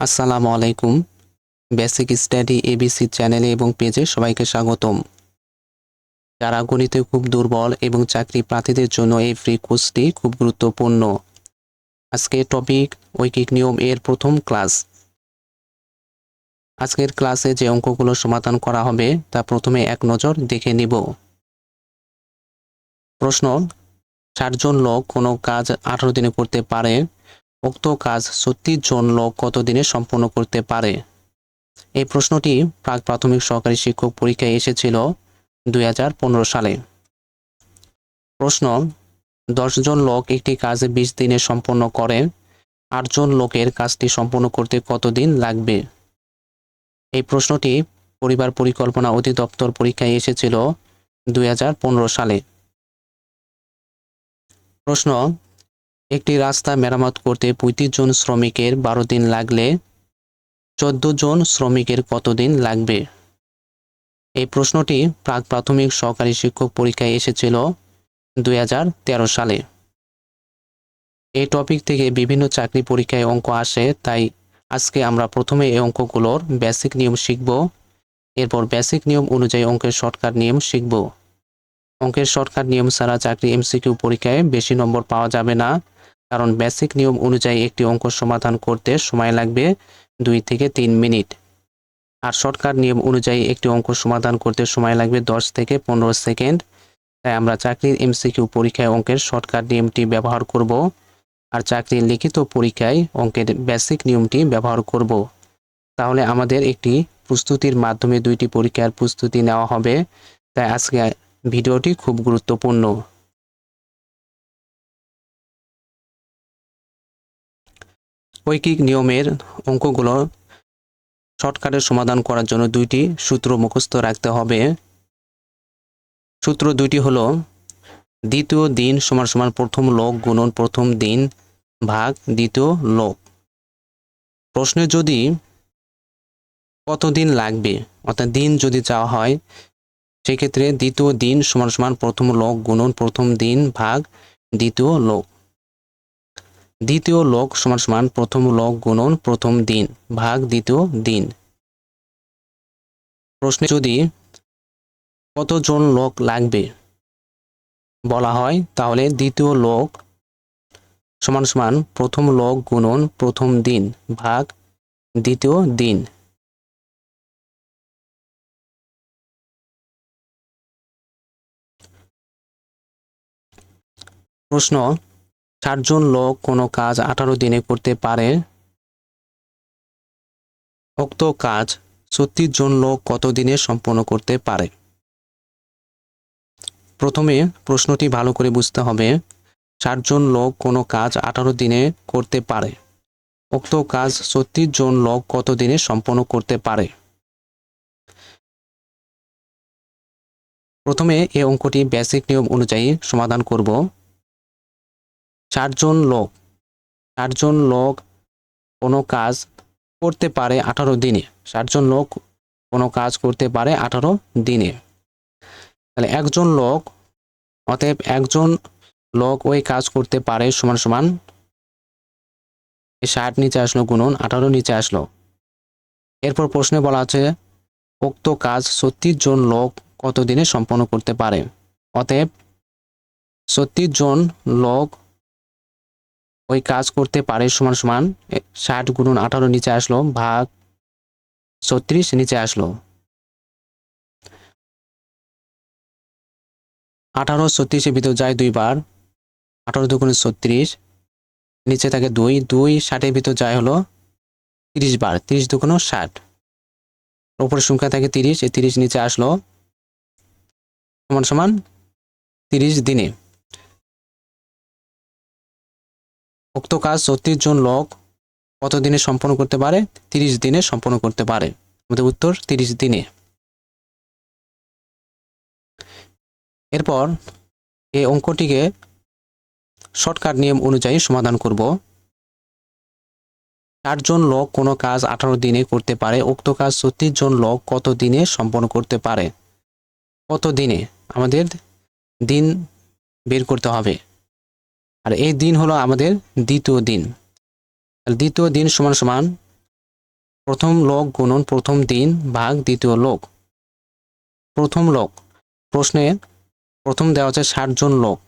আসসালামু আলাইকুম। Basic study ABC চ্যানেলে এবং পেজে সবাইকে স্বাগতম। যারা গণিতে খুব দুর্বল এবং চাকরি প্রার্থীদের জন্য এই ফ্রি কোর্সটি খুব গুরুত্বপূর্ণ। আজকের টপিক ঐকিক নিয়ম এর প্রথম ক্লাস আজকের ক্লাসে যে অঙ্কগুলো সমাধান করা হবে, তা প্রথমে এক নজর দেখে নিব। প্রশ্ন চারজন লোক কোনো কাজ আঠারো দিনে করতে পারে উক্ত কাজ ছত্রিশ জন লোক কতদিনে সম্পন্ন করতে পারে? এই প্রশ্নটি প্রাক প্রাথমিক সহকারী শিক্ষক পরীক্ষায় এসেছিল দুই হাজার পনেরো সালে। প্রশ্ন দশজন লোক একটি কাজ বিশ দিনে সম্পন্ন করে আটজন লোকের কাজটি সম্পন্ন করতে কতদিন লাগবে? এই প্রশ্নটি পরিবার পরিকল্পনা অধিদপ্তর পরীক্ষায় এসেছিল দুই হাজার পনেরো সালে। প্রশ্ন একটি রাস্তা মেরামত করতে পঁয়ত্রিশ জন শ্রমিকের বারো দিন লাগলে চোদ্দ জন শ্রমিকের কতদিন লাগবে? এই প্রশ্নটি প্রাক প্রাথমিক সহকারী শিক্ষক পরীক্ষায় এসেছিল দুই হাজার তেরো সালে। এই টপিক থেকে বিভিন্ন চাকরি পরীক্ষায় অঙ্ক আসে, তাই আজকে আমরা প্রথমে এই অঙ্কগুলোর বেসিক নিয়ম শিখব, এরপর বেসিক নিয়ম অনুযায়ী অঙ্কের শর্টকাট নিয়ম শিখব। অঙ্কের শর্টকাট নিয়ম ছাড়া চাকরি এমসিকিউ পরীক্ষায় বেশি নম্বর পাওয়া যাবে না। কারণ বেসিক নিয়ম অনুযায়ী একটি অঙ্ক সমাধান করতে সময় লাগবে দুই থেকে তিন মিনিট। আর শর্টকাট নিয়ম অনুযায়ী একটি অঙ্ক সমাধান করতে সময় লাগবে দশ থেকে পনেরো সেকেন্ড। তাই আমরা চাকরির এমসিকিউ পরীক্ষায় অঙ্কের শর্টকাট নিয়মটি ব্যবহার করব। আর চাকরির লিখিত পরীক্ষায় অঙ্কের বেসিক নিয়মটি ব্যবহার করব। তাহলে আমাদের একটি প্রস্তুতির মাধ্যমে দুইটি পরীক্ষার প্রস্তুতি নেওয়া হবে। তাই আজকে ভিডিওটি খুব গুরুত্বপূর্ণ। ঐকিক নিয়মের অঙ্কগুলো শর্টকাটে সমাধান করার জন্য দুইটি সূত্র মুখস্থ রাখতে হবে। সূত্র দুইটি হলো, দ্বিতীয় দিন সমান সমান প্রথম লোক গুণন প্রথম দিন ভাগ দ্বিতীয় লোক প্রশ্নে যদি কতদিন লাগবে, অর্থাৎ দিন যদি চাওয়া হয়, সেক্ষেত্রে দ্বিতীয় দিন সমান সমান প্রথম লোক গুণন প্রথম দিন ভাগ দ্বিতীয় লোক দ্বিতীয় লোক সমান সমান প্রথম লোক গুণন প্রথম দিন, ভাগ দ্বিতীয় দিন। প্রশ্নে যদি কতজন লোক লাগবে বলা হয়, তাহলে দ্বিতীয় লোক সমান সমান প্রথম লোক গুণন প্রথম দিন, ভাগ দ্বিতীয় দিন। প্রশ্ন চারজন লোক কোনো কাজ আঠারো দিনে করতে পারে। উক্ত কাজ ছত্রিশ জন লোক কত দিনে সম্পন্ন করতে পারে? প্রথমে প্রশ্নটি ভালো করে বুঝতে হবে, চারজন লোক কোনো কাজ আঠারো দিনে করতে পারে। উক্ত কাজ ছত্রিশ জন লোক কত দিনে সম্পন্ন করতে পারে? প্রথমে এই অঙ্কটি বেসিক নিয়ম অনুযায়ী সমাধান করব। চারজন লোক চারজন লোক কোনো কাজ করতে পারে আঠারো দিনে। চারজন লোক কোনো কাজ করতে পারে আঠারো দিনে। তাহলে একজন লোক, অতএব একজন লোক ওই কাজ করতে পারে সমান সমান ষাট নিচে আসলো গুণন, আঠারো নিচে আসলো। এরপর প্রশ্নে বলা আছে, উক্ত কাজ ছত্রিশ জন লোক কত দিনে সম্পন্ন করতে পারে? অতএব ছত্রিশ জন লোক ওই কাজ করতে পারে সমান সমান ষাট গুণন আঠারো নিচে আসলো, ভাগ ছত্রিশ নিচে আসলো। আঠারো ছত্রিশের ভিতর যায় দুইবার, আঠারো দুগুণে ছত্রিশ, নিচে থাকে দুই দুই ষাটের ভিতর যায় হলো তিরিশ বার, তিরিশ দুগুণ ষাট। ওপরের সংখ্যা থাকে তিরিশ, এই তিরিশ নিচে আসলো সমান সমান তিরিশ দিনে। উক্ত কাজ ছত্রিশ জন লোক কত দিনে সম্পন্ন করতে পারে? তিরিশ দিনে সম্পন্ন করতে পারে। আমাদের উত্তর, তিরিশ দিনে। এরপর এই অঙ্কটিকে শর্টকাট নিয়ম অনুযায়ী সমাধান করব। চারজন লোক কোনো কাজ আঠারো দিনে করতে পারে। উক্ত কাজ ছত্রিশ জন লোক কত দিনে সম্পন্ন করতে পারে? কত দিনে আমাদের দিন বের করতে হবে। আর এই দিন হলো আমাদের দ্বিতীয় দিন। দ্বিতীয় দিন সমান সমান প্রথম লোক গুণন প্রথম দিন ভাগ দ্বিতীয় লোক। প্রথম লোক। প্রশ্নে প্রথম দেওয়া আছে ষাট জন লোক।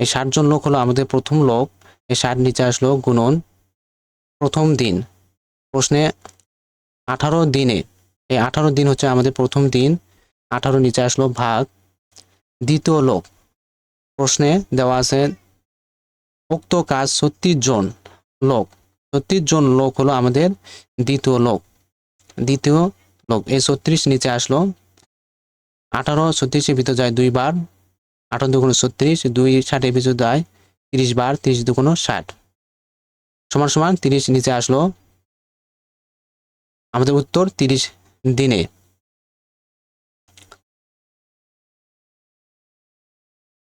এই ষাট জন লোক হলো আমাদের প্রথম লোক। এই ষাট নিচে আসলো গুণন প্রথম দিন। প্রশ্নে আঠারো দিনে। এই আঠারো দিন হচ্ছে আমাদের প্রথম দিন। আঠারো নিচে আসলো ভাগ দ্বিতীয় লোক। প্রশ্নে দেওয়া আছে উক্ত কাজ ছত্রিশ জন লোক। ছত্রিশ জন লোক হলো আমাদের দ্বিতীয় লোক। দ্বিতীয় লোক। এই ছত্রিশ নিচে আসলো। আঠারো ছত্রিশের ভিতর যায় দুইবার আঠারো দুগুণ ছত্রিশ, দুই ষাটের ভিতর যায় তিরিশ বার, তিরিশ দুগুণ ষাট। সমান সমান তিরিশ নিচে আসলো। আমাদের উত্তর তিরিশ দিনে।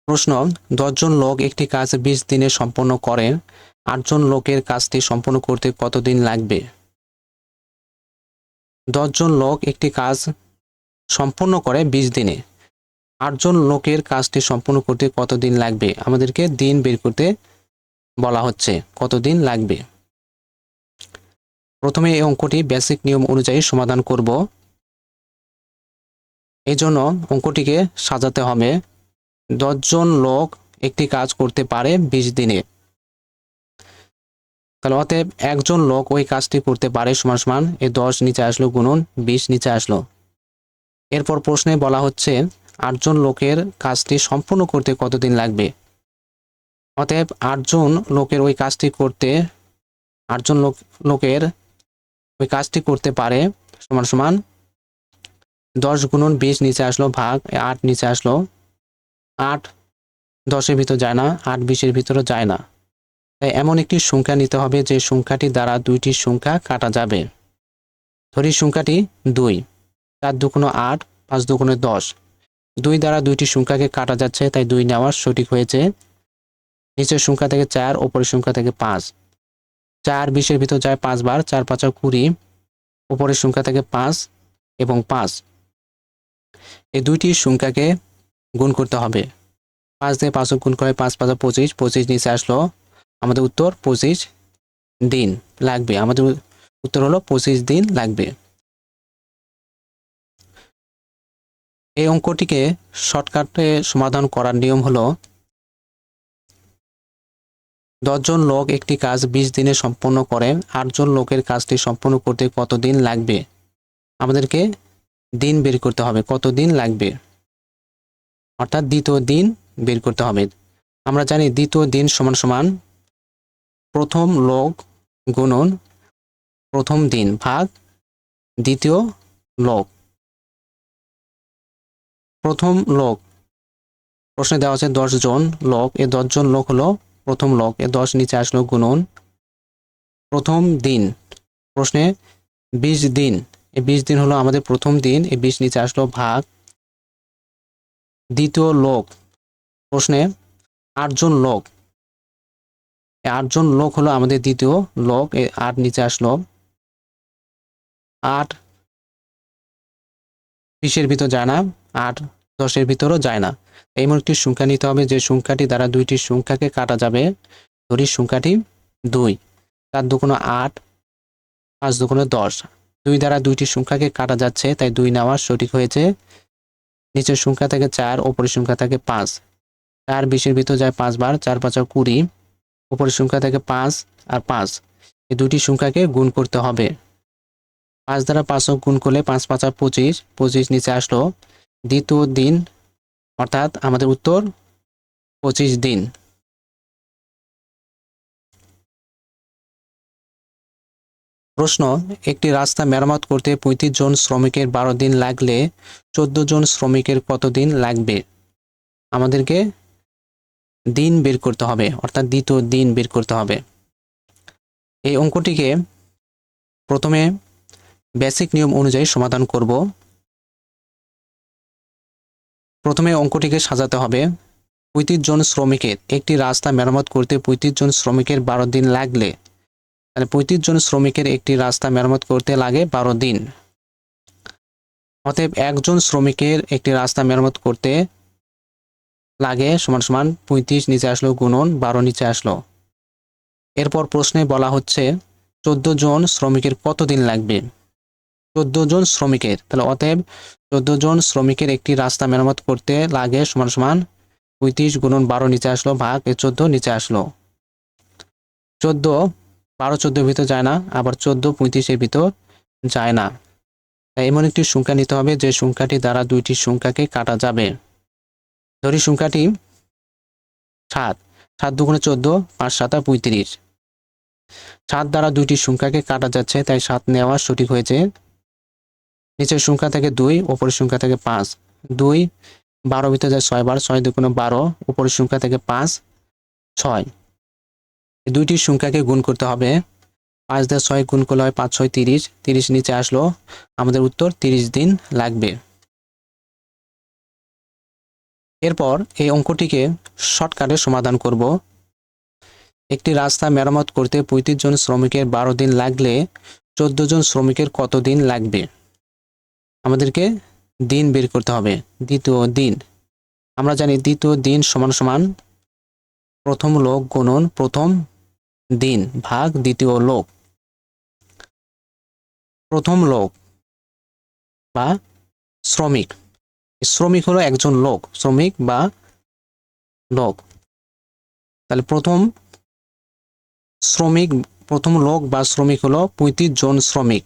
প্রশ্ন, দশজন লোক একটি কাজ বিশ দিনে সম্পন্ন করেন আটজন লোকের কাজটি সম্পন্ন করতে কতদিন লাগবে? দশজন লোক একটি কাজ সম্পন্ন করে বিশ দিনে, আটজন লোকের কাজটি সম্পন্ন করতে কতদিন লাগবে? আমাদেরকে দিন বের করতে বলা হচ্ছে, কতদিন লাগবে? প্রথমে এই অঙ্কটি বেসিক নিয়ম অনুযায়ী সমাধান করব। এই জন্য অঙ্কটিকে সাজাতে হবে। দশজন লোক একটি কাজ করতে পারে বিশ দিনে। তাহলে অতএব একজন লোক ওই কাজটি করতে পারে সমান সমান এই দশ নিচে আসলো গুণন, বিশ নিচে আসলো। এরপর প্রশ্নে বলা হচ্ছে, আটজন লোকের কাজটি সম্পূর্ণ করতে কতদিন লাগবে? অতএব আটজন লোকের ওই কাজটি করতে, আটজন লোক, লোকের ওই কাজটি করতে পারে সমান সমান, দশ গুণন বিশ নিচে আসলো ভাগ আট নিচে আসলো আট দশের ভিতর যায় না, আট বিশের ভিতরে যায় না। তাই এমন একটি সংখ্যা নিতে হবে যে সংখ্যাটি দ্বারা দুইটি সংখ্যা কাটা যাবে। ধরি সংখ্যাটি দুই, চার দুগুণ আট, পাঁচ দুগুণে দশ। দুই দ্বারা দুইটি সংখ্যাকে কাটা যাচ্ছে, তাই দুই নেওয়ার সঠিক হয়েছে। নিচের সংখ্যা থেকে চার, ওপরের সংখ্যা থেকে পাঁচ। চার বিশের ভিতর যায় পাঁচবার চার পাঁচা কুড়ি উপরের সংখ্যা থেকে পাঁচ এবং পাঁচ। এই দুইটি সংখ্যাকে গুণ করতে হবে। পাঁচ দিয়ে পাঁচও গুণ করে পাঁচ পাঁচা পঁচিশ পঁচিশ নিচে আসলো। আমাদের উত্তর পঁচিশ দিন লাগবে। আমাদের উত্তর হলো পঁচিশ দিন লাগবে। এই অঙ্কটিকে শর্টকাটে সমাধান করার নিয়ম হলো, দশজন লোক একটি কাজ বিশ দিনে সম্পন্ন করে, আটজন লোকের কাজটি সম্পন্ন করতে কতদিন লাগবে? আমাদেরকে দিন বের করতে হবে, কতদিন লাগবে? অর্থাৎ দ্বিতীয় দিন বের করতে হবে। আমরা জানি দ্বিতীয় দিন সমান সমান প্রথম লোক গুণন প্রথম দিন ভাগ দ্বিতীয় লোক প্রথম লোক প্রশ্নে দেওয়া আছে দশ জন লোক এ দশজন লোক হলো প্রথম লোক এ দশ নিচে আসলো গুণন প্রথম দিন। প্রশ্নে, বিশ দিন এই বিশ দিন হলো আমাদের প্রথম দিন এই বিশ নিচে আসলো ভাগ দ্বিতীয় লোক। প্রশ্নে, আটজন লোক। আটজন লোক হলো আমাদের দ্বিতীয় লোক আট নিচে আসলো। আট বিশের ভিতর যায় না, আট দশের ভিতরও যায় না। এমন একটি সংখ্যা নিতে হবে যে সংখ্যাটি দ্বারা দুইটি সংখ্যাকে কাটা যাবে। ধরি সংখ্যাটি দুই। চার দুগুণ আট, পাঁচ দুগুণ দশ। দুই দ্বারা দুইটি সংখ্যাকে কাটা যাচ্ছে, তাই দুই নেওয়া সঠিক হয়েছে। নিচের সংখ্যা থাকে চার, ওপরের সংখ্যা থাকে পাঁচ। চার বিশের ভিতর যায় পাঁচবার চার পাঁচ কুড়ি, ওপরের সংখ্যা থাকে পাঁচ আর পাঁচ। এই দুটি সংখ্যাকে গুণ করতে হবে। পাঁচ দ্বারা পাঁচও গুণ করলে পাঁচ, পাঁচা পঁচিশ পঁচিশ নিচে আসলো দ্বিতীয় দিন, অর্থাৎ আমাদের উত্তর পঁচিশ দিন। প্রশ্ন, একটি রাস্তা মেরামত করতে পঁয়ত্রিশ জন শ্রমিকের বারো দিন লাগলে চোদ্দ জন শ্রমিকের কতদিন লাগবে? আমাদেরকে দিন বের করতে হবে, অর্থাৎ দ্বিতীয় দিন বের করতে হবে। এই অঙ্কটিকে প্রথমে বেসিক নিয়ম অনুযায়ী সমাধান করব। প্রথমে অঙ্কটিকে সাজাতে হবে। পঁয়ত্রিশ জন শ্রমিকের, একটি রাস্তা মেরামত করতে পঁয়ত্রিশ জন শ্রমিকের বারো দিন লাগলে তাহলে পঁয়ত্রিশ জন শ্রমিকের একটি রাস্তা মেরামত করতে লাগে বারো দিন। অতএব একজন শ্রমিকের একটি রাস্তা মেরামত করতে লাগে সমান সমান পঁয়ত্রিশ, নিচে আসলো গুণন, বারো নিচে আসলো। এরপর প্রশ্নে বলা হচ্ছে, চোদ্দ জন শ্রমিকের কত দিন লাগবে? চোদ্দ জন শ্রমিকের, তাহলে অতএব চোদ্দ জন শ্রমিকের একটি রাস্তা মেরামত করতে লাগে সমান সমান পঁয়ত্রিশ, গুণন, বারো নিচে আসলো, ভাগ, এ চোদ্দ, নিচে আসলো। চোদ্দ বারো চোদ্দোর ভিতর যায় না, আবার চোদ্দ পঁয়ত্রিশের ভিতর যায় না। এমন একটি সংখ্যা নিতে হবে যে সংখ্যাটি দ্বারা দুইটি সংখ্যাকে কাটা যাবে। ধরি সংখ্যাটি সাত। সাত দুগুণে চোদ্দ, পাঁচ সাতা পঁয়ত্রিশ। সাত দ্বারা দুইটি সংখ্যাকে কাটা যাচ্ছে, তাই সাত নেওয়া সঠিক হয়েছে। নিচের সংখ্যা থেকে দুই, ওপরের সংখ্যা থেকে পাঁচ। দুই বারো ভিতরে যায় ছয় বার ছয় দুগুণে বারো উপরের সংখ্যা থেকে পাঁচ, ছয়। দুইটি সংখ্যাকে গুণ করতে হবে। পাঁচ দিয়ে ছয় গুণ করলে হয় পাঁচ, ছয়, তিরিশ। তিরিশ নিচে আসলো। আমাদের উত্তর তিরিশ দিন লাগবে। এরপর এই অঙ্কটিকে শর্টকাটে সমাধান করব। একটি রাস্তা মেরামত করতে পঁয়ত্রিশ জন শ্রমিকের বারো দিন লাগলে চোদ্দ জন শ্রমিকের কত দিন লাগবে? আমাদেরকে দিন বের করতে হবে। দ্বিতীয় দিন। আমরা জানি দ্বিতীয় দিন সমান সমান প্রথম লোক গুণন প্রথম দিন, ভাগ দ্বিতীয় লোক। প্রথম লোক বা শ্রমিক। শ্রমিক হলো একজন লোক, শ্রমিক বা লোক। তাহলে প্রথম শ্রমিক, প্রথম লোক বা শ্রমিক হলো পঁয়ত্রিশ জন শ্রমিক।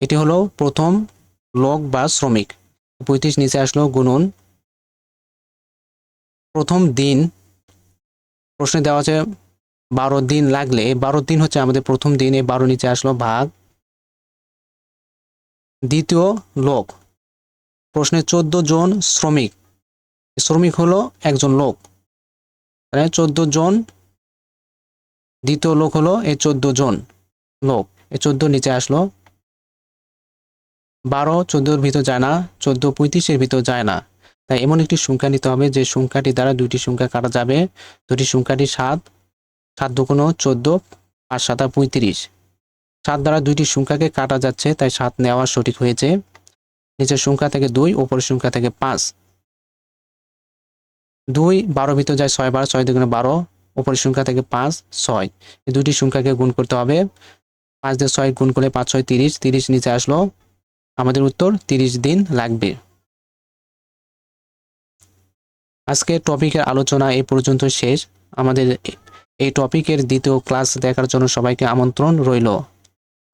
এটি হলো প্রথম লোক বা শ্রমিক। পঁয়ত্রিশ নিচে আসলো গুণন। প্রথম দিন, প্রশ্নে দেওয়া আছে বারো দিন লাগলে, বারো দিন হচ্ছে আমাদের প্রথম দিন, এই বারো নিচে আসলো ভাগ। দ্বিতীয় লোক, প্রশ্নে চোদ্দ জন শ্রমিক শ্রমিক হলো একজন লোক। মানে চোদ্দ জন, দ্বিতীয় লোক হলো এই চোদ্দ জন লোক। এই চোদ্দ নিচে আসলো। বারো, চোদ্দোর ভিতর যায় না, চোদ্দ পঁয়ত্রিশের ভিতর যায় না। তাই এমন একটি সংখ্যা নিতে হবে, যে সংখ্যাটি দ্বারা দুইটি সংখ্যা কাটা যাবে। দুটি সংখ্যাটি সাত সাত দুগুণ চোদ্দ পাঁচ সাতা পঁয়ত্রিশ। সাত দ্বারা দুইটি সংখ্যাকে কাটা যাচ্ছে, তাই সাত নেওয়া সঠিক হয়েছে। নিচের সংখ্যা থেকে দুই, ওপরের সংখ্যা থেকে পাঁচ। দুই বারো ভিতর যায় ছয় বার, ছয় দুগুণে বারো, ওপরের সংখ্যা থেকে পাঁচ, ছয়। এই দুটি সংখ্যাকে গুণ করতে হবে। পাঁচ দিয়ে ছয় গুণ করলে পাঁচ, ছয়, তিরিশ। তিরিশ নিচে আসলো। আমাদের উত্তর, তিরিশ দিন লাগবে। আজকে টপিকের আলোচনা এ পর্যন্ত শেষ। আমাদের এই টপিকের দ্বিতীয় ক্লাস দেখার জন্য সবাইকে আমন্ত্রণ রইল।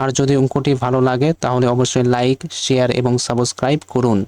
আর যদি অঙ্কটি ভালো লাগে, তাহলে অবশ্যই লাইক, শেয়ার এবং সাবস্ক্রাইব করুন।